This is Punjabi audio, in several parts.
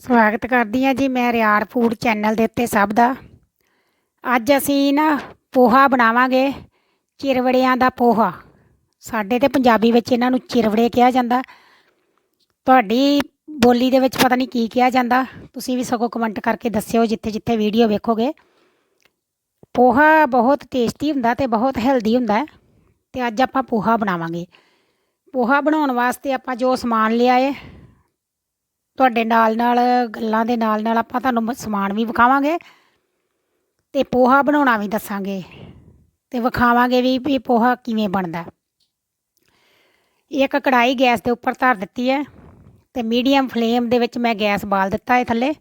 ਸਵਾਗਤ ਕਰਦੀ ਹਾਂ ਜੀ ਮੈਂ ਰਿਆੜ ਫੂਡ ਚੈਨਲ ਦੇ ਉੱਤੇ ਸਭ ਦਾ। ਅੱਜ ਅਸੀਂ ਨਾ ਪੋਹਾ ਬਣਾਵਾਂਗੇ, ਚਿਰਵੜਿਆਂ ਦਾ ਪੋਹਾ। ਸਾਡੇ ਤੇ ਪੰਜਾਬੀ ਵਿੱਚ ਇਹਨਾਂ ਨੂੰ ਚਿਰਵੜੇ ਕਿਹਾ ਜਾਂਦਾ। ਤੁਹਾਡੀ ਬੋਲੀ ਦੇ ਵਿੱਚ ਪਤਾ ਨਹੀਂ ਕੀ ਕਿਹਾ ਜਾਂਦਾ। ਤੁਸੀਂ ਵੀ ਸਗੋਂ ਕਮੈਂਟ ਕਰਕੇ ਦੱਸਿਓ ਜਿੱਥੇ ਜਿੱਥੇ ਵੀਡੀਓ ਵੇਖੋਗੇ। ਪੋਹਾ ਬਹੁਤ ਟੇਸਟੀ ਹੁੰਦਾ ਤੇ ਬਹੁਤ ਹੈਲਦੀ ਹੁੰਦਾ ਹੈ ਤੇ ਅੱਜ ਆਪਾਂ ਪੋਹਾ ਬਣਾਵਾਂਗੇ। ਪੋਹਾ ਬਣਾਉਣ ਵਾਸਤੇ ਆਪਾਂ ਜੋ ਸਮਾਨ ਲਿਆਏ ਤੁਹਾਡੇ ਨਾਲ ਨਾਲ, ਗੱਲਾਂ ਦੇ ਨਾਲ ਨਾਲ ਆਪਾਂ ਤੁਹਾਨੂੰ ਸਮਾਨ ਵੀ ਵਿਖਾਵਾਂਗੇ ਤੇ ਪੋਹਾ ਬਣਾਉਣਾ ਵੀ ਦੱਸਾਂਗੇ ਤੇ ਵਿਖਾਵਾਂਗੇ ਵੀ ਵੀ ਪੋਹਾ ਕਿਵੇਂ ਬਣਦਾ। ਇੱਕ ਕੜਾਈ ਗੈਸ ਦੇ ਉੱਪਰ ਧਰ ਦਿੱਤੀ ਹੈ ਤੇ ਮੀਡੀਅਮ ਫਲੇਮ ਦੇ ਵਿੱਚ ਮੈਂ ਗੈਸ ਬਾਲ ਦਿੱਤਾ ਹੈ ਥੱਲੇ।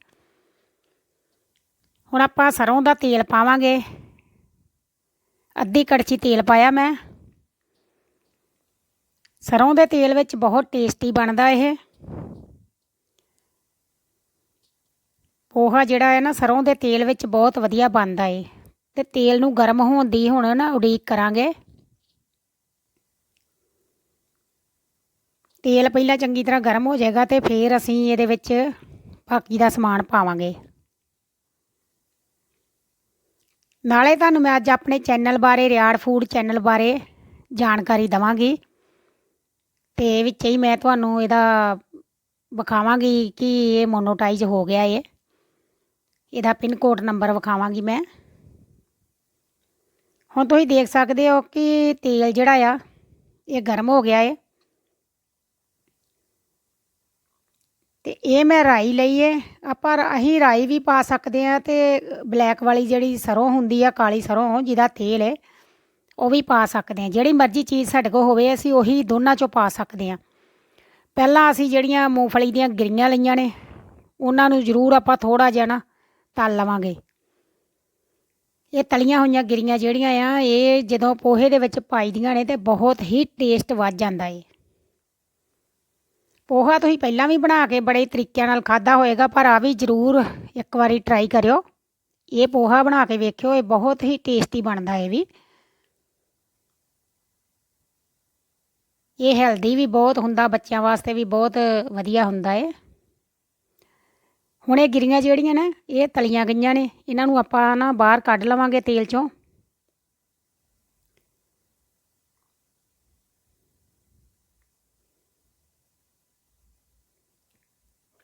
ਹੁਣ ਆਪਾਂ ਸਰੋਂ ਦਾ ਤੇਲ ਪਾਵਾਂਗੇ। ਅੱਧੀ ਕੜਛੀ ਤੇਲ ਪਾਇਆ ਮੈਂ। ਸਰੋਂ ਦੇ ਤੇਲ ਵਿੱਚ ਬਹੁਤ ਟੇਸਟੀ ਬਣਦਾ ਇਹ। ਪੋਹਾ ਜਿਹੜਾ ਹੈ ਨਾ ਸਰੋਂ ਦੇ ਤੇਲ ਵਿੱਚ ਬਹੁਤ ਵਧੀਆ ਬਣਦਾ ਏ। ਤੇ ਤੇਲ ਨੂੰ ਗਰਮ ਹੋਣ ਦੀ ਹੁਣ ਨਾ ਉਡੀਕ ਕਰਾਂਗੇ। ਤੇਲ ਪਹਿਲਾਂ ਚੰਗੀ ਤਰ੍ਹਾਂ ਗਰਮ ਹੋ ਜਾਏਗਾ ਤੇ ਫਿਰ ਅਸੀਂ ਇਹਦੇ ਵਿੱਚ ਬਾਕੀ ਦਾ ਸਮਾਨ ਪਾਵਾਂਗੇ। ਨਾਲੇ ਤੁਹਾਨੂੰ ਮੈਂ ਅੱਜ ਆਪਣੇ ਚੈਨਲ ਬਾਰੇ, ਰਿਆੜ ਫੂਡ ਚੈਨਲ ਬਾਰੇ ਜਾਣਕਾਰੀ ਦਵਾਂਗੀ। ਤੇ ਵਿੱਚ ਹੀ ਮੈਂ ਤੁਹਾਨੂੰ ਇਹਦਾ ਵਿਖਾਵਾਂਗੀ ਕਿ ਇਹ ਮੋਨੋਟਾਈਜ਼ ਹੋ ਗਿਆ ਏ। ਇਹਦਾ ਪਿਨ ਕੋਡ ਨੰਬਰ ਵਿਖਾਵਾਂਗੀ ਮੈਂ। ਹੁਣ ਤੁਸੀਂ ਦੇਖ ਸਕਦੇ ਹੋ ਕਿ ਤੇਲ ਜਿਹੜਾ ਆ, ਇਹ ਗਰਮ ਹੋ ਗਿਆ ਹੈ ਤੇ ਇਹ ਮੈਂ ਰਾਈ ਲਈ ਏ। ਆਪਾਂ ਅਸੀਂ ਰਾਈ ਵੀ ਪਾ ਸਕਦੇ ਆ ਤੇ ਬਲੈਕ ਵਾਲੀ ਜਿਹੜੀ ਸਰੋਂ ਹੁੰਦੀ ਆ, ਕਾਲੀ ਸਰੋਂ ਜਿਹਦਾ ਤੇਲ ਹੈ ਉਹ ਵੀ ਪਾ ਸਕਦੇ ਆ ਜਿਹੜੀ ਮਰਜ਼ੀ ਚੀਜ਼ ਸਾਡੇ ਕੋਲ ਹੋਵੇ, ਅਸੀਂ ਉਹੀ ਦੋਨਾਂ ਚੋਂ ਪਾ ਸਕਦੇ ਆ ਪਹਿਲਾਂ ਅਸੀਂ ਜਿਹੜੀਆਂ ਮੂੰਗਫਲੀ ਦੀਆਂ ਗਿਰੀਆਂ ਲਈਆਂ ਨੇ, ਉਹਨਾਂ ਨੂੰ ਜ਼ਰੂਰ ਆਪਾਂ ਥੋੜਾ ਜਿਹਾ ਨਾ ਤਲ ਲਵਾਂਗੇ। ਇਹ ਤਲੀਆਂ ਹੋਈਆਂ ਗਿਰੀਆਂ ਜਿਹੜੀਆਂ ਆ, ਇਹ ਜਦੋਂ ਪੋਹੇ ਦੇ ਵਿੱਚ ਪਾਈਦੀਆਂ ਨੇ ਤੇ ਬਹੁਤ ਹੀ ਟੇਸਟ ਵੱਧ ਜਾਂਦਾ ਏ। ਪੋਹਾ ਤੁਸੀਂ ਪਹਿਲਾਂ ਵੀ ਬਣਾ ਕੇ ਬੜੇ ਤਰੀਕਿਆਂ ਨਾਲ ਖਾਦਾ ਹੋਏਗਾ, ਪਰ ਆ ਵੀ ਜ਼ਰੂਰ ਇੱਕ ਵਾਰੀ ਟਰਾਈ ਕਰਿਓ। ਇਹ ਪੋਹਾ ਬਣਾ ਕੇ ਵੇਖਿਓ, ਇਹ ਬਹੁਤ ਹੀ ਟੇਸਟੀ ਬਣਦਾ ਏ ਵੀ। ਇਹ ਹੈਲਦੀ ਵੀ ਬਹੁਤ ਹੁੰਦਾ, ਬੱਚਿਆਂ ਵਾਸਤੇ ਵੀ ਬਹੁਤ ਵਧੀਆ ਹੁੰਦਾ ਏ। ਹੁਣ ਇਹ ਗਿਰੀਆਂ ਜਿਹੜੀਆਂ ਨੇ, ਇਹ ਤਲੀਆਂ ਗਈਆਂ ਨੇ। ਇਹਨਾਂ ਨੂੰ ਆਪਾਂ ਨਾ ਬਾਹਰ ਕੱਢ ਲਵਾਂਗੇ ਤੇਲ ਚੋਂ।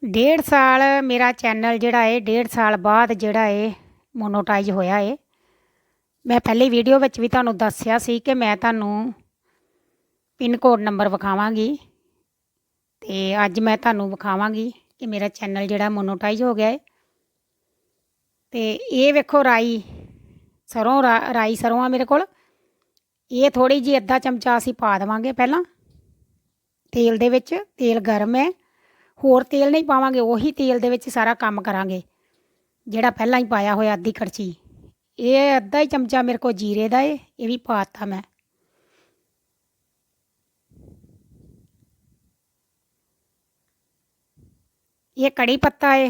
ਡੇਢ ਸਾਲ ਮੇਰਾ ਚੈਨਲ ਜਿਹੜਾ ਏ, ਡੇਢ ਸਾਲ ਬਾਅਦ ਜਿਹੜਾ ਏ, ਮੋਨੋਟਾਈਜ਼ ਹੋਇਆ ਏ। ਮੈਂ ਪਹਿਲੀ ਵੀਡੀਓ ਵਿੱਚ ਵੀ ਤੁਹਾਨੂੰ ਦੱਸਿਆ ਸੀ ਕਿ ਮੈਂ ਤੁਹਾਨੂੰ ਪਿੰਨ ਕੋਡ ਨੰਬਰ ਵਿਖਾਵਾਂਗੀ। ਤੇ ਅੱਜ ਮੈਂ ਤੁਹਾਨੂੰ ਵਿਖਾਵਾਂਗੀ। ਕਿ ਮੇਰਾ ਚੈਨਲ ਜਿਹੜਾ ਮੋਨੋਟਾਈਜ਼ ਹੋ ਗਿਆ ਹੈ ਤੇ ਇਹ ਵੇਖੋ ਰਾਈ ਸਰੋਂ ਰਾਈ ਸਰੋਂ ਆ ਮੇਰੇ ਕੋਲ। ਇਹ ਥੋੜੀ ਜਿਹੀ ਅੱਧਾ ਚਮਚਾ ਅਸੀਂ ਪਾ ਦੇਵਾਂਗੇ ਪਹਿਲਾਂ ਤੇਲ ਦੇ ਵਿੱਚ। ਤੇਲ ਗਰਮ ਹੈ। ਹੋਰ ਤੇਲ ਨਹੀਂ ਪਾਵਾਂਗੇ, ਉਹੀ ਤੇਲ ਦੇ ਵਿੱਚ ਸਾਰਾ ਕੰਮ ਕਰਾਂਗੇ, ਜਿਹੜਾ ਪਹਿਲਾਂ ਹੀ ਪਾਇਆ ਹੋਇਆ ਅੱਧੀ ਕੜਛੀ। ਇਹ ਅੱਧਾ ਹੀ ਚਮਚਾ ਮੇਰੇ ਕੋਲ ਜੀਰੇ ਦਾ ਏ, ਇਹ ਵੀ ਪਾਤਾ ਮੈਂ। ਇਹ ਕੜੀ ਪੱਤਾ ਹੈ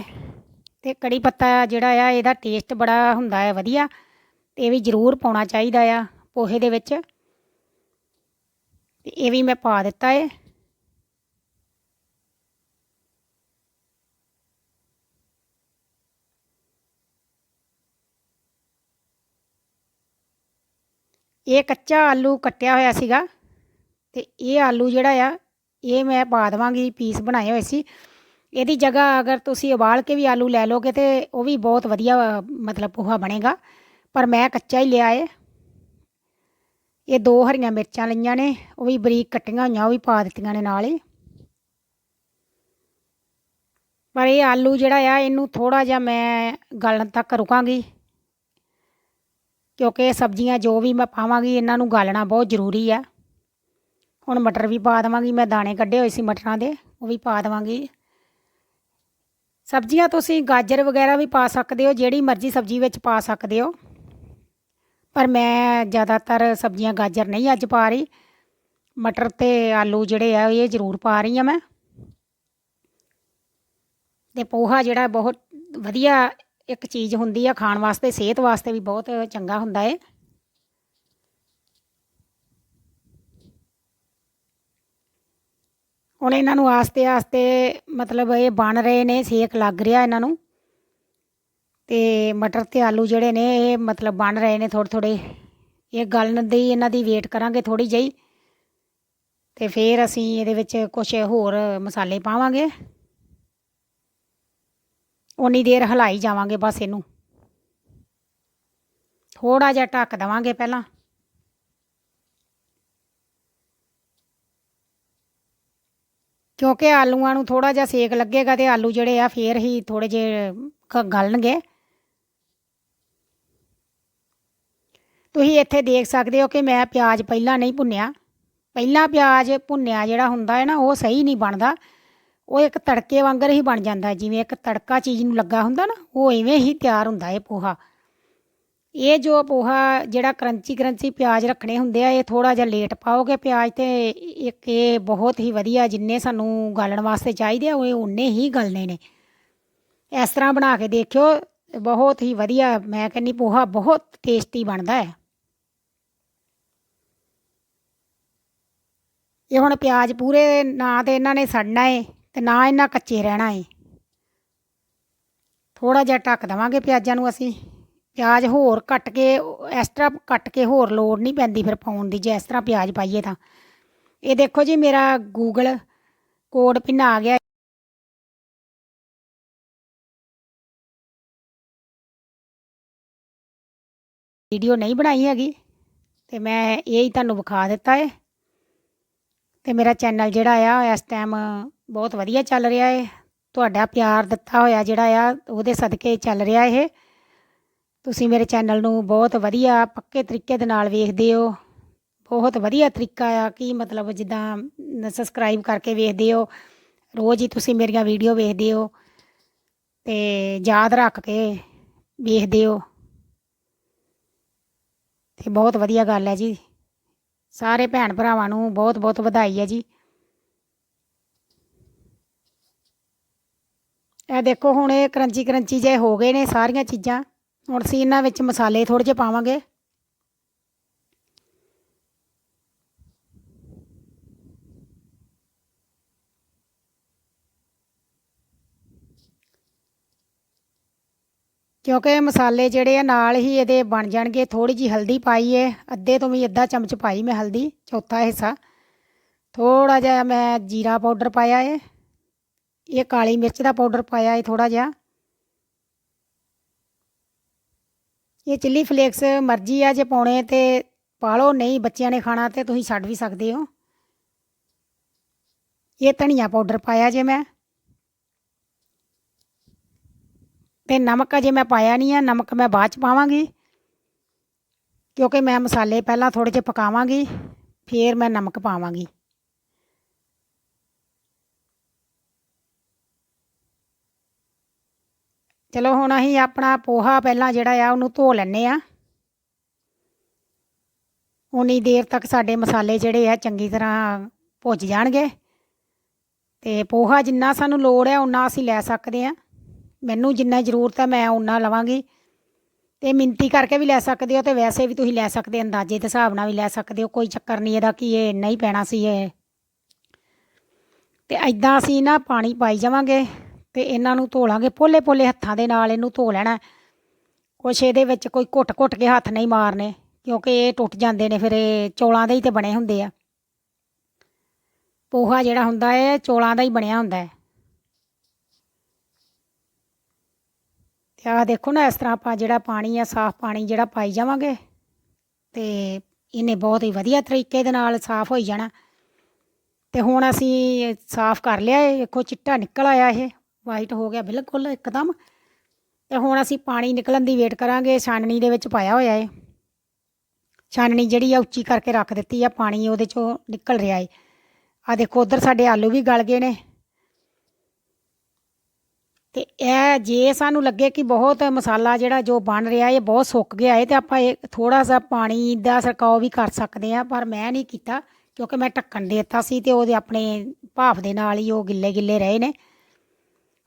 ਤੇ ਕੜੀ ਪੱਤਾ ਜਿਹੜਾ ਆ, ਇਹਦਾ ਟੇਸਟ ਬੜਾ ਹੁੰਦਾ ਹੈ ਵਧੀਆ। ਤੇ ਇਹ ਵੀ ਜ਼ਰੂਰ ਪਾਉਣਾ ਚਾਹੀਦਾ ਆ ਪੋਹੇ ਦੇ ਵਿੱਚ। ਤੇ ਇਹ ਵੀ ਮੈਂ ਪਾ ਦਿੱਤਾ ਹੈ ਇਹ ਕੱਚਾ ਆਲੂ ਕੱਟਿਆ ਹੋਇਆ ਸੀਗਾ ਤੇ ਇਹ ਆਲੂ ਜਿਹੜਾ ਆ, ਇਹ ਮੈਂ ਪਾ ਦੇਵਾਂਗੀ, ਪੀਸ ਬਣਾਏ ਹੋਏ ਸੀ। ਇਹਦੀ ਜਗ੍ਹਾ ਅਗਰ ਤੁਸੀਂ ਉਬਾਲ ਕੇ ਵੀ ਆਲੂ ਲੈ ਲੋਗੇ ਤੇ ਉਹ ਵੀ ਬਹੁਤ ਵਧੀਆ, ਮਤਲਬ ਪੋਹਾ ਬਣੇਗਾ। ਪਰ ਮੈਂ ਕੱਚਾ ਹੀ ਲਿਆ ਏ। ਇਹ ਦੋ ਹਰੀਆਂ ਮਿਰਚਾਂ ਲਈਆਂ ਨੇ, ਉਹ ਵੀ ਬਰੀਕ ਕੱਟੀਆਂ ਹੋਈਆਂ, ਉਹ ਵੀ ਪਾ ਦਿੱਤੀਆਂ ਨੇ ਨਾਲ ਹੀ। ਪਰ ਇਹ ਆਲੂ ਜਿਹੜਾ ਆ, ਇਹਨੂੰ ਥੋੜਾ ਜਿਹਾ ਮੈਂ ਗਲਣ ਤੱਕ ਰੁਕਾਂਗੀ। ਕਿਉਂਕਿ ਇਹ ਸਬਜ਼ੀਆਂ ਜੋ ਵੀ ਮੈਂ ਪਾਵਾਂਗੀ, ਇਹਨਾਂ ਨੂੰ ਗਾਲਣਾ ਬਹੁਤ ਜ਼ਰੂਰੀ ਆ। ਹੁਣ ਮਟਰ ਵੀ ਪਾ ਦੇਵਾਂਗੀ, ਮੈਂ ਦਾਣੇ ਕੱਢੇ ਹੋਏ ਸੀ ਮਟਰਾਂ ਦੇ, ਉਹ ਵੀ ਪਾ ਦੇਵਾਂਗੀ। ਸਬਜ਼ੀਆਂ ਤੁਸੀਂ ਗਾਜਰ ਵਗੈਰਾ ਵੀ ਪਾ ਸਕਦੇ ਹੋ, ਜਿਹੜੀ ਮਰਜ਼ੀ ਸਬਜ਼ੀ ਵਿੱਚ ਪਾ ਸਕਦੇ ਹੋ। ਪਰ ਮੈਂ ਜ਼ਿਆਦਾਤਰ ਸਬਜ਼ੀਆਂ ਗਾਜਰ ਨਹੀਂ ਅੱਜ ਪਾ ਰਹੀ। ਮਟਰ ਤੇ ਆਲੂ ਜਿਹੜੇ ਆ, ਇਹ ਜ਼ਰੂਰ ਪਾ ਰਹੀ ਆ ਮੈਂ। ਤੇ ਪੋਹਾ ਜਿਹੜਾ ਬਹੁਤ ਵਧੀਆ ਇੱਕ ਚੀਜ਼ ਹੁੰਦੀ ਆ, ਖਾਣ ਵਾਸਤੇ, ਸਿਹਤ ਵਾਸਤੇ ਵੀ ਬਹੁਤ ਚੰਗਾ ਹੁੰਦਾ ਏ। ਹੁਣ ਇਹਨਾਂ ਨੂੰ ਆਸਤੇ ਆਸਤੇ ਮਤਲਬ ਇਹ ਬਣ ਰਹੇ ਨੇ, ਸੇਕ ਲੱਗ ਰਿਹਾ ਇਹਨਾਂ ਨੂੰ। ਤੇ ਮਟਰ ਤੇ ਆਲੂ ਜਿਹੜੇ ਨੇ, ਇਹ ਮਤਲਬ ਬਣ ਰਹੇ ਨੇ ਥੋੜ੍ਹੇ ਥੋੜ੍ਹੇ। ਇਹ ਗਲਣ ਦੀ ਇਹਨਾਂ ਦੀ ਵੇਟ ਕਰਾਂਗੇ ਥੋੜੀ ਜਿਹੀ। ਤੇ ਫਿਰ ਅਸੀਂ ਇਹਦੇ ਵਿੱਚ ਕੁਝ ਹੋਰ ਮਸਾਲੇ ਪਾਵਾਂਗੇ। ਉਨੀ ਦੇਰ ਹਲਾਈ ਜਾਵਾਂਗੇ ਬਸ ਇਹਨੂੰ। ਥੋੜਾ ਜਿਹਾ ਢੱਕ ਦੇਵਾਂਗੇ ਪਹਿਲਾਂ। ਕਿਉਂਕਿ ਆਲੂਆਂ ਨੂੰ ਥੋੜਾ ਜਿਹਾ ਸੇਕ ਲੱਗੇਗਾ ਤੇ ਆਲੂ ਜਿਹੜੇ ਆ ਫੇਰ ਹੀ ਥੋੜੇ ਜਿਹੇ ਗਲਣਗੇ। ਤੁਸੀਂ ਇੱਥੇ ਦੇਖ ਸਕਦੇ ਹੋ ਕਿ ਮੈਂ ਪਿਆਜ਼ ਪਹਿਲਾਂ ਨਹੀਂ ਭੁੰਨਿਆ। ਪਹਿਲਾਂ ਪਿਆਜ਼ ਭੁੰਨਿਆ ਜਿਹੜਾ ਹੁੰਦਾ ਹੈ ਨਾ, ਉਹ ਸਹੀ ਨਹੀਂ ਬਣਦਾ। ਉਹ ਇੱਕ ਤੜਕੇ ਵਾਂਗਰ ਹੀ ਬਣ ਜਾਂਦਾ। ਜਿਵੇਂ ਇੱਕ ਤੜਕਾ ਚੀਜ਼ ਨੂੰ ਲੱਗਾ ਹੁੰਦਾ ਨਾ, ਉਹ ਇਵੇਂ ਹੀ ਤਿਆਰ ਹੁੰਦਾ ਹੈ ਪੋਹਾ। ਇਹ ਜੋ ਪੋਹਾ ਜਿਹੜਾ ਕਰੰਚੀ ਕਰੰਚੀ ਪਿਆਜ਼ ਰੱਖਣੇ ਹੁੰਦੇ ਆ, ਇਹ ਥੋੜਾ ਜਿਹਾ ਲੇਟ ਪਾਓਗੇ ਪਿਆਜ਼ ਤੇ, ਇੱਕ ਇਹ ਬਹੁਤ ਹੀ ਵਧੀਆ ਜਿੰਨੇ ਸਾਨੂੰ ਗਾਲਣ ਵਾਸਤੇ ਚਾਹੀਦੇ ਆ, ਉਹ ਉਨੇ ਹੀ ਗਲਨੇ ਨੇ। ਇਸ ਤਰ੍ਹਾਂ ਬਣਾ ਕੇ ਦੇਖਿਓ, ਬਹੁਤ ਹੀ ਵਧੀਆ, ਮੈਂ ਕਹਿੰਨੀ ਪੋਹਾ ਬਹੁਤ ਟੇਸਟੀ ਬਣਦਾ ਹੈ। ਇਹ ਹੁਣ ਪਿਆਜ਼ ਪੂਰੇ ਨਾ ਤੇ ਇਹਨਾਂ ਨੇ ਸੜਨਾ ਏ, ਤੇ ਨਾ ਇਹਨਾਂ ਕੱਚੇ ਰਹਿਣਾ ਏ। ਥੋੜਾ ਜਿਹਾ ਢੱਕ ਦੇਵਾਂਗੇ ਪਿਆਜ਼ਾਂ ਨੂੰ ਅਸੀਂ। ਪਿਆਜ਼ ਹੋਰ ਕੱਟ ਕੇ, ਇਸ ਤਰ੍ਹਾਂ ਕੱਟ ਕੇ ਹੋਰ ਲੋੜ ਨਹੀਂ ਪੈਂਦੀ ਫਿਰ ਪਾਉਣ ਦੀ, ਜੇ ਇਸ ਤਰ੍ਹਾਂ ਪਿਆਜ਼ ਪਾਈਏ ਤਾਂ। ਇਹ ਦੇਖੋ ਜੀ, ਮੇਰਾ ਗੂਗਲ ਕੋਡ ਪਿੰਨ ਆ ਗਿਆ। ਵੀਡੀਓ ਨਹੀਂ ਬਣਾਈ ਹੈਗੀ, ਤੇ ਮੈਂ ਇਹ ਹੀ ਤੁਹਾਨੂੰ ਵਿਖਾ ਦਿੱਤਾ ਹੈ ਤੇ ਮੇਰਾ ਚੈਨਲ ਜਿਹੜਾ ਆ, ਇਸ ਟਾਈਮ ਬਹੁਤ ਵਧੀਆ ਚੱਲ ਰਿਹਾ ਹੈ ਤੁਹਾਡਾ ਪਿਆਰ ਦਿੱਤਾ ਹੋਇਆ ਜਿਹੜਾ ਆ, ਉਹਦੇ ਸਦਕੇ ਚੱਲ ਰਿਹਾ ਇਹ। ਤੁਸੀਂ ਮੇਰੇ ਚੈਨਲ ਨੂੰ ਬਹੁਤ ਵਧੀਆ ਪੱਕੇ ਤਰੀਕੇ ਦੇ ਨਾਲ ਵੇਖਦੇ ਹੋ। ਬਹੁਤ ਵਧੀਆ ਤਰੀਕਾ ਆ ਕਿ ਮਤਲਬ ਜਿੱਦਾਂ ਸਬਸਕ੍ਰਾਈਬ ਕਰਕੇ ਵੇਖਦੇ ਹੋ। ਰੋਜ਼ ਹੀ ਤੁਸੀਂ ਮੇਰੀਆਂ ਵੀਡੀਓ ਵੇਖਦੇ ਹੋ ਤੇ ਯਾਦ ਰੱਖ ਕੇ ਵੇਖਦੇ ਹੋ। ਤੇ ਬਹੁਤ ਵਧੀਆ ਗੱਲ ਹੈ ਜੀ। ਸਾਰੇ ਭੈਣ ਭਰਾਵਾਂ ਨੂੰ ਬਹੁਤ ਬਹੁਤ ਵਧਾਈ ਹੈ ਜੀ। ਇਹ ਦੇਖੋ ਹੁਣ ਇਹ ਕਰੰਚੀ ਕਰੰਚੀ ਜੇ ਹੋ ਗਏ ਨੇ ਸਾਰੀਆਂ ਚੀਜ਼ਾਂ। ਹੁਣ ਅਸੀਂ ਇਹਨਾਂ ਵਿੱਚ ਮਸਾਲੇ ਥੋੜ੍ਹੇ ਜਿਹੇ ਪਾਵਾਂਗੇ। ਕਿਉਂਕਿ ਮਸਾਲੇ ਜਿਹੜੇ ਆ ਨਾਲ ਹੀ ਇਹਦੇ ਬਣ ਜਾਣਗੇ। ਥੋੜੀ ਜੀ ਹਲਦੀ ਪਾਈ ਏ। ਅੱਧੇ ਤੋਂ ਵੀ ਅੱਧਾ ਚਮਚ ਪਾਈ ਮੈਂ ਹਲਦੀ, ਚੌਥਾ ਹਿੱਸਾ। ਥੋੜਾ ਜਿਹਾ ਮੈਂ ਜੀਰਾ ਪਾਊਡਰ ਪਾਇਆ ਏ। ਇਹ ਕਾਲੀ ਮਿਰਚ ਦਾ ਪਾਊਡਰ ਪਾਇਆ ਏ ਥੋੜਾ ਜਿਹਾ। ਇਹ ਚਿੱਲੀ ਫਲੇਕਸ ਮਰਜ਼ੀ ਆ, ਜੇ ਪਾਉਣੇ ਤੇ ਪਾ ਲਓ, ਨਹੀਂ ਬੱਚਿਆਂ ਨੇ ਖਾਣਾ ਤੇ ਤੁਸੀਂ ਛੱਡ ਵੀ ਸਕਦੇ ਹੋ। ਇਹ ਧਨੀਆ ਪਾਊਡਰ ਪਾਇਆ ਜੇ ਮੈਂ। ਤੇ ਨਮਕ ਅਜੇ ਮੈਂ ਪਾਇਆ ਨਹੀਂ ਆ, ਨਮਕ ਮੈਂ ਬਾਅਦ ਚ ਪਾਵਾਂਗੀ। ਕਿਉਂਕਿ ਮੈਂ ਮਸਾਲੇ ਪਹਿਲਾਂ ਥੋੜੇ ਜਿਹੇ ਪਕਾਵਾਂਗੀ, ਫਿਰ ਮੈਂ ਨਮਕ ਪਾਵਾਂਗੀ। ਚਲੋ ਹੁਣ ਅਸੀਂ ਆਪਣਾ ਪੋਹਾ ਪਹਿਲਾਂ ਜਿਹੜਾ ਆ ਉਹਨੂੰ ਧੋ ਲੈਣੇ ਆ। ਉਨੀ ਦੇਰ ਤੱਕ ਸਾਡੇ ਮਸਾਲੇ ਜਿਹੜੇ ਆ ਚੰਗੀ ਤਰ੍ਹਾਂ ਭੁੱਜ ਜਾਣਗੇ। ਤੇ ਪੋਹਾ ਜਿੰਨਾ ਸਾਨੂੰ ਲੋੜ ਹੈ ਉਨਾ ਅਸੀਂ ਲੈ ਸਕਦੇ ਆ। ਮੈਨੂੰ ਜਿੰਨਾ ਜ਼ਰੂਰਤ ਹੈ ਮੈਂ ਉਨਾ ਲਵਾਂਗੀ। ਤੇ ਮਿੰਤੀ ਕਰਕੇ ਵੀ ਲੈ ਸਕਦੇ ਹੋ ਤੇ ਵੈਸੇ ਵੀ ਤੁਸੀਂ ਲੈ ਸਕਦੇ ਅੰਦਾਜ਼ੇ ਦੇ ਹਿਸਾਬ ਨਾਲ ਵੀ ਲੈ ਸਕਦੇ ਹੋ, ਕੋਈ ਚੱਕਰ ਨਹੀਂ ਇਹਦਾ ਕਿ ਇਹ ਨਹੀਂ ਪੈਣਾ ਸੀ ਇਹ। ਤੇ ਐਦਾਂ ਅਸੀਂ ਨਾ ਪਾਣੀ ਪਾਈ ਜਾਵਾਂਗੇ। ਤੇ ਇਹਨਾਂ ਨੂੰ ਧੋ ਲਾਂਗੇ ਪੋਲੇ ਪੋਲੇ ਹੱਥਾਂ ਦੇ ਨਾਲ ਇਹਨੂੰ ਧੋ ਲੈਣਾ ਕੁਛ ਇਹਦੇ ਵਿੱਚ ਕੋਈ ਘੁੱਟ ਘੁੱਟ ਕੇ ਹੱਥ ਨਹੀਂ ਮਾਰਨੇ, ਕਿਉਂਕਿ ਇਹ ਟੁੱਟ ਜਾਂਦੇ ਨੇ, ਫਿਰ ਇਹ ਚੌਲਾਂ ਦੇ ਹੀ ਤੇ ਬਣੇ ਹੁੰਦੇ ਆ। ਪੋਹਾ ਜਿਹੜਾ ਹੁੰਦਾ ਹੈ ਚੌਲਾਂ ਦਾ ਹੀ ਬਣਿਆ ਹੁੰਦਾ ਹੈ। ਤੇ ਆਹ ਦੇਖੋ ਨਾ, ਇਸ ਤਰ੍ਹਾਂ ਆਪਾਂ ਜਿਹੜਾ ਪਾਣੀ ਆ, ਸਾਫ਼ ਪਾਣੀ ਜਿਹੜਾ ਪਾਈ ਜਾਵਾਂਗੇ, ਤੇ ਇਹਨੇ ਬਹੁਤ ਹੀ ਵਧੀਆ ਤਰੀਕੇ ਦੇ ਨਾਲ ਸਾਫ਼ ਹੋਈ ਜਾਣਾ। ਤੇ ਹੁਣ ਅਸੀਂ ਸਾਫ਼ ਕਰ ਲਿਆ ਇਹ ਵੇਖੋ ਚਿੱਟਾ ਨਿਕਲ ਆਇਆ ਇਹ। ਵਾਈਟ ਹੋ ਗਿਆ ਬਿਲਕੁਲ ਇੱਕਦਮ। ਤੇ ਹੁਣ ਅਸੀਂ ਪਾਣੀ ਨਿਕਲਣ ਦੀ ਵੇਟ ਕਰਾਂਗੇ, ਛਾਨਣੀ ਦੇ ਵਿੱਚ ਪਾਇਆ ਹੋਇਆ ਏ। ਛਾਨਣੀ ਜਿਹੜੀ ਆ ਉੱਚੀ ਕਰਕੇ ਰੱਖ ਦਿੱਤੀ ਆ, ਪਾਣੀ ਉਹਦੇ ਚੋਂ ਨਿਕਲ ਰਿਹਾ ਏ। ਆ ਦੇਖੋ, ਉਧਰ ਸਾਡੇ ਆਲੂ ਵੀ ਗਲ ਗਏ ਨੇ। ਤੇ ਇਹ ਜੇ ਸਾਨੂੰ ਲੱਗੇ ਕਿ ਬਹੁਤ ਮਸਾਲਾ ਜਿਹੜਾ ਜੋ ਬਣ ਰਿਹਾ ਇਹ ਬਹੁਤ ਸੁੱਕ ਗਿਆ ਹੈ ਤੇ ਆਪਾਂ ਇਹ ਥੋੜਾ ਜਿਹਾ ਪਾਣੀ ਦਾ ਛਿੜਕਾਅ ਵੀ ਕਰ ਸਕਦੇ ਆ, ਪਰ ਮੈਂ ਨਹੀਂ ਕੀਤਾ, ਕਿਉਂਕਿ ਮੈਂ ਢੱਕਣ ਦੇ ਦਿੱਤਾ ਸੀ ਤੇ ਉਹਦੇ ਆਪਣੇ ਭਾਫ ਦੇ ਨਾਲ ਹੀ ਉਹ ਗਿੱਲੇ ਗਿੱਲੇ ਰਹੇ ਨੇ।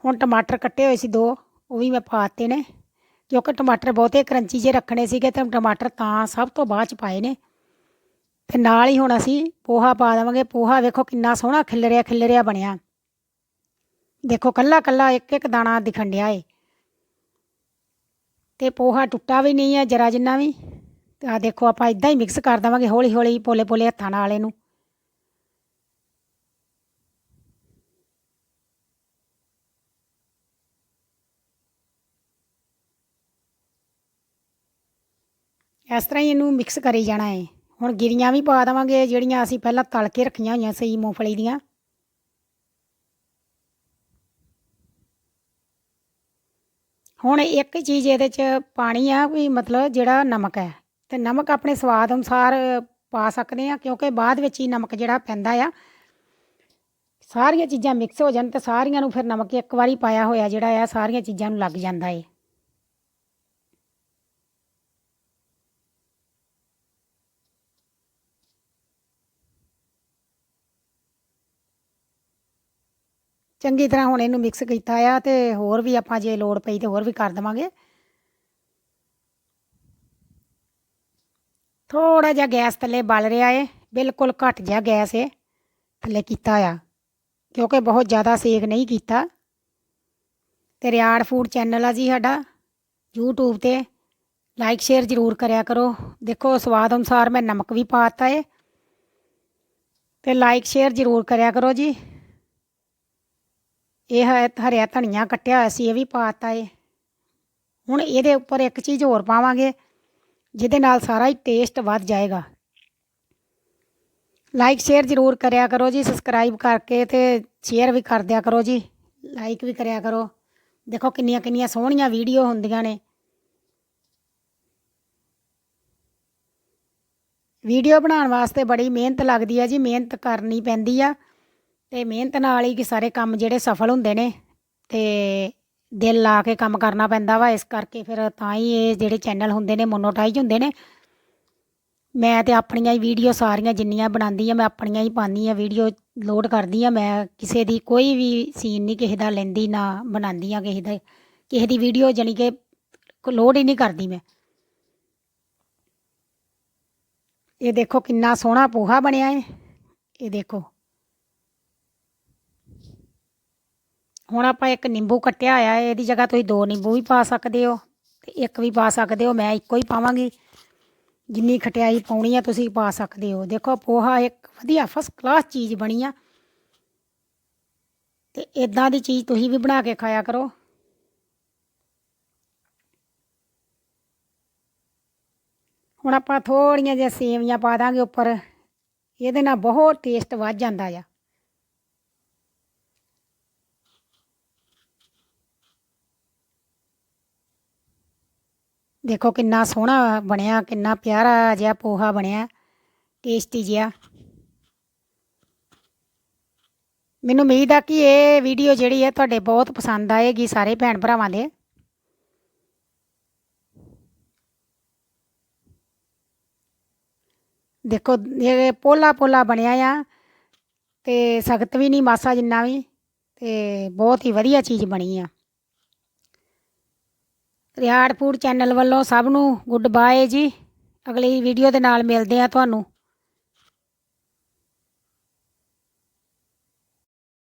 ਹੁਣ ਟਮਾਟਰ ਕੱਟੇ ਹੋਏ ਸੀ ਦੋ, ਉਹ ਵੀ ਮੈਂ ਪਾਤੇ ਨੇ। ਕਿਉਂਕਿ ਟਮਾਟਰ ਬਹੁਤੇ ਕਰੰਚੀ ਜੇ ਰੱਖਣੇ ਸੀਗੇ ਤੇ ਟਮਾਟਰ ਤਾਂ ਸਭ ਤੋਂ ਬਾਅਦ ਚ ਪਾਏ ਨੇ। ਤੇ ਨਾਲ ਹੀ ਹੁਣ ਅਸੀਂ ਪੋਹਾ ਪਾ ਦੇਵਾਂਗੇ। ਪੋਹਾ ਵੇਖੋ ਕਿੰਨਾ ਸੋਹਣਾ ਖਿਲਰਿਆ ਖਿਲਰਿਆ ਬਣਿਆ। ਦੇਖੋ ਕੱਲਾ ਕੱਲਾ ਇੱਕ ਇੱਕ ਦਾਣਾ ਦਿਖਣ ਡਿਆ ਏ। ਤੇ ਪੋਹਾ ਟੁੱਟਾ ਵੀ ਨਹੀਂ ਹੈ ਜਰਾ ਜਿੰਨਾ ਵੀ। ਤੇ ਆ ਦੇਖੋ ਆਪਾਂ ਇਦਾਂ ਹੀ ਮਿਕਸ ਕਰ ਦੇਵਾਂਗੇ ਹੌਲੀ ਹੌਲੀ ਪੋਲੇ ਪੋਲੇ ਹੱਥਾਂ ਨਾਲ ਇਹਨੂੰ। ਇਸ ਤਰ੍ਹਾਂ ਹੀ ਇਹਨੂੰ ਮਿਕਸ ਕਰੀ ਜਾਣਾ ਹੈ ਹੁਣ ਗਿਰੀਆਂ ਵੀ ਪਾ ਦੇਵਾਂਗੇ, ਜਿਹੜੀਆਂ ਅਸੀਂ ਪਹਿਲਾਂ ਤਲ ਕੇ ਰੱਖੀਆਂ ਹੋਈਆਂ ਸਹੀ ਮੂੰਗਫਲੀ ਦੀਆਂ। ਹੁਣ ਇੱਕ ਚੀਜ਼ ਇਹਦੇ 'ਚ ਪਾਣੀ ਆ ਵੀ ਮਤਲਬ ਜਿਹੜਾ ਨਮਕ ਹੈ। ਤੇ ਨਮਕ ਆਪਣੇ ਸਵਾਦ ਅਨੁਸਾਰ ਪਾ ਸਕਦੇ ਆ ਕਿਉਂਕਿ ਬਾਅਦ ਵਿੱਚ ਹੀ ਨਮਕ ਜਿਹੜਾ ਪੈਂਦਾ ਆ। ਸਾਰੀਆਂ ਚੀਜ਼ਾਂ ਮਿਕਸ ਹੋ ਜਾਣ ਤੇ ਸਾਰੀਆਂ ਨੂੰ ਫਿਰ ਨਮਕ ਇੱਕ ਵਾਰੀ ਪਾਇਆ ਹੋਇਆ ਜਿਹੜਾ ਆ, ਸਾਰੀਆਂ ਚੀਜ਼ਾਂ ਨੂੰ ਲੱਗ ਜਾਂਦਾ ਏ। ਚੰਗੀ ਤਰ੍ਹਾਂ ਹੁਣ ਇਹਨੂੰ ਮਿਕਸ ਕੀਤਾ ਆ ਤੇ ਹੋਰ ਵੀ ਆਪਾਂ ਜੇ ਲੋੜ ਪਈ ਤੇ ਹੋਰ ਵੀ ਕਰ ਦੇਵਾਂਗੇ। ਥੋੜਾ ਜਿਹਾ ਗੈਸ ਥੱਲੇ ਬਲ ਰਿਹਾ ਏ, ਬਿਲਕੁਲ ਘੱਟ ਜਿਹਾ ਗੈਸ ਏ ਥੱਲੇ ਕੀਤਾ ਆ, ਕਿਉਂਕਿ ਬਹੁਤ ਜ਼ਿਆਦਾ ਸੇਕ ਨਹੀਂ ਕੀਤਾ। ਤੇ ਰਿਆੜ ਫੂਡ ਚੈਨਲ ਆ ਜੀ ਸਾਡਾ, YouTube ਤੇ ਲਾਈਕ ਸ਼ੇਅਰ ਜ਼ਰੂਰ ਕਰਿਆ ਕਰੋ। ਦੇਖੋ, ਸਵਾਦ ਅਨੁਸਾਰ ਮੈਂ ਨਮਕ ਵੀ ਪਾਤਾ ਏ। ਤੇ ਲਾਈਕ ਸ਼ੇਅਰ ਜ਼ਰੂਰ ਕਰਿਆ ਕਰੋ ਜੀ। ਇਹ ਹੈ ਹਰਿਆ ਧਨੀਆ ਕੱਟਿਆ ਹੋਇਆ ਸੀ, ਇਹ ਵੀ ਪਾਤਾ ਏ। ਹੁਣ ਇਹਦੇ ਉੱਪਰ ਇੱਕ ਚੀਜ਼ ਹੋਰ ਪਾਵਾਂਗੇ, ਜਿਹਦੇ ਨਾਲ ਸਾਰਾ ਹੀ ਟੇਸਟ ਵੱਧ ਜਾਏਗਾ। ਲਾਈਕ ਸ਼ੇਅਰ ਜ਼ਰੂਰ ਕਰਿਆ ਕਰੋ ਜੀ ਸਬਸਕ੍ਰਾਈਬ ਕਰਕੇ ਤੇ ਸ਼ੇਅਰ ਵੀ ਕਰ ਦਿਆ ਕਰੋ ਜੀ। ਲਾਈਕ ਵੀ ਕਰਿਆ ਕਰੋ। ਦੇਖੋ ਕਿੰਨੀਆਂ ਕਿੰਨੀਆਂ ਸੋਹਣੀਆਂ ਵੀਡੀਓ ਹੁੰਦੀਆਂ ਨੇ। ਵੀਡੀਓ ਬਣਾਉਣ ਵਾਸਤੇ ਬੜੀ ਮਿਹਨਤ ਲੱਗਦੀ ਹੈ ਜੀ, ਮਿਹਨਤ ਕਰਨੀ ਪੈਂਦੀ ਆ। ਤੇ ਮਿਹਨਤ ਨਾਲ ਹੀ ਕਿ ਸਾਰੇ ਕੰਮ ਜਿਹੜੇ ਸਫਲ ਹੁੰਦੇ ਨੇ ਤੇ ਦਿਲ ਲਾ ਕੇ ਕੰਮ ਕਰਨਾ ਪੈਂਦਾ ਵਾ, ਇਸ ਕਰਕੇ ਫਿਰ ਤਾਂ ਹੀ ਇਹ ਜਿਹੜੇ ਚੈਨਲ ਹੁੰਦੇ ਨੇ ਮੋਨੋਟਾਈਜ਼ ਹੁੰਦੇ ਨੇ। ਮੈਂ ਤੇ ਆਪਣੀਆਂ ਹੀ ਵੀਡੀਓ ਸਾਰੀਆਂ ਜਿੰਨੀਆਂ ਬਣਾਉਂਦੀ ਆ ਮੈਂ ਆਪਣੀਆਂ ਹੀ ਪਾਉਂਦੀ ਆ ਵੀਡੀਓ ਲੋਡ ਕਰਦੀ ਆ ਮੈਂ ਕਿਸੇ ਦੀ ਕੋਈ ਵੀ ਸੀਨ ਨਹੀਂ, ਕਿਸੇ ਦਾ ਲੈਂਦੀ ਨਾ ਬਣਾਉਂਦੀ ਆ ਕਿਸੇ ਦਾ, ਕਿਸੇ ਦੀ ਵੀਡੀਓ ਜਾਣੀ ਕਿ ਲੋਡ ਹੀ ਨਹੀਂ ਕਰਦੀ ਮੈਂ। ਇਹ ਦੇਖੋ ਕਿੰਨਾ ਸੋਹਣਾ ਪੋਹਾ ਬਣਿਆ ਹੈ ਇਹ ਦੇਖੋ। ਹੁਣ ਆਪਾਂ ਇੱਕ ਨਿੰਬੂ ਕੱਟਿਆ ਹੋਇਆ ਹੈ ਇਹਦੀ ਜਗ੍ਹਾ ਤੁਸੀਂ ਦੋ ਨਿੰਬੂ ਵੀ ਪਾ ਸਕਦੇ ਹੋ ਤੇ ਇੱਕ ਵੀ ਪਾ ਸਕਦੇ ਹੋ, ਮੈਂ ਇੱਕੋ ਹੀ ਪਾਵਾਂਗੀ। ਜਿੰਨੀ ਖਟਿਆਈ ਪਾਉਣੀ ਆ ਤੁਸੀਂ ਪਾ ਸਕਦੇ ਹੋ। ਦੇਖੋ, ਪੋਹਾ ਇੱਕ ਵਧੀਆ ਫਸਟ ਕਲਾਸ ਚੀਜ਼ ਬਣੀ ਆ। ਤੇ ਇਦਾਂ ਦੀ ਚੀਜ਼ ਤੁਸੀਂ ਵੀ ਬਣਾ ਕੇ ਖਾਇਆ ਕਰੋ। ਹੁਣ ਆਪਾਂ ਥੋੜੀਆਂ ਜਿਹੀਆਂ ਸੇਵੀਆਂ ਪਾ ਦਾਂਗੇ ਉੱਪਰ। ਇਹਦੇ ਨਾਲ ਬਹੁਤ ਟੇਸਟ ਵੱਧ ਜਾਂਦਾ ਆ। ਦੇਖੋ ਕਿੰਨਾ ਸੋਹਣਾ ਬਣਿਆ, ਕਿੰਨਾ ਪਿਆਰਾ ਜਿਹਾ ਪੋਹਾ ਬਣਿਆ ਟੇਸਟੀ ਜਿਹਾ। ਮੈਨੂੰ ਉਮੀਦ ਆ ਕਿ ਇਹ ਵੀਡੀਓ ਜਿਹੜੀ ਹੈ ਤੁਹਾਡੇ ਬਹੁਤ ਪਸੰਦ ਆਏਗੀ ਸਾਰੇ ਭੈਣ ਭਰਾਵਾਂ ਦੇ। ਦੇਖੋ, ਇਹ ਪੋਲਾ ਪੋਲਾ ਬਣਿਆ ਆ ਤੇ ਸਖਤ ਵੀ ਨਹੀਂ ਮਾਸਾ ਜਿੰਨਾ ਵੀ, ਤੇ ਬਹੁਤ ਹੀ ਵਧੀਆ ਚੀਜ਼ ਬਣੀ ਆ। ਰਿਆੜ ਫੂਡ ਚੈਨਲ ਵੱਲੋਂ ਸਭ ਨੂੰ ਗੁੱਡ ਬਾਏ ਜੀ। ਅਗਲੀ ਵੀਡੀਓ ਦੇ ਨਾਲ ਮਿਲਦੇ ਆ ਤੁਹਾਨੂੰ।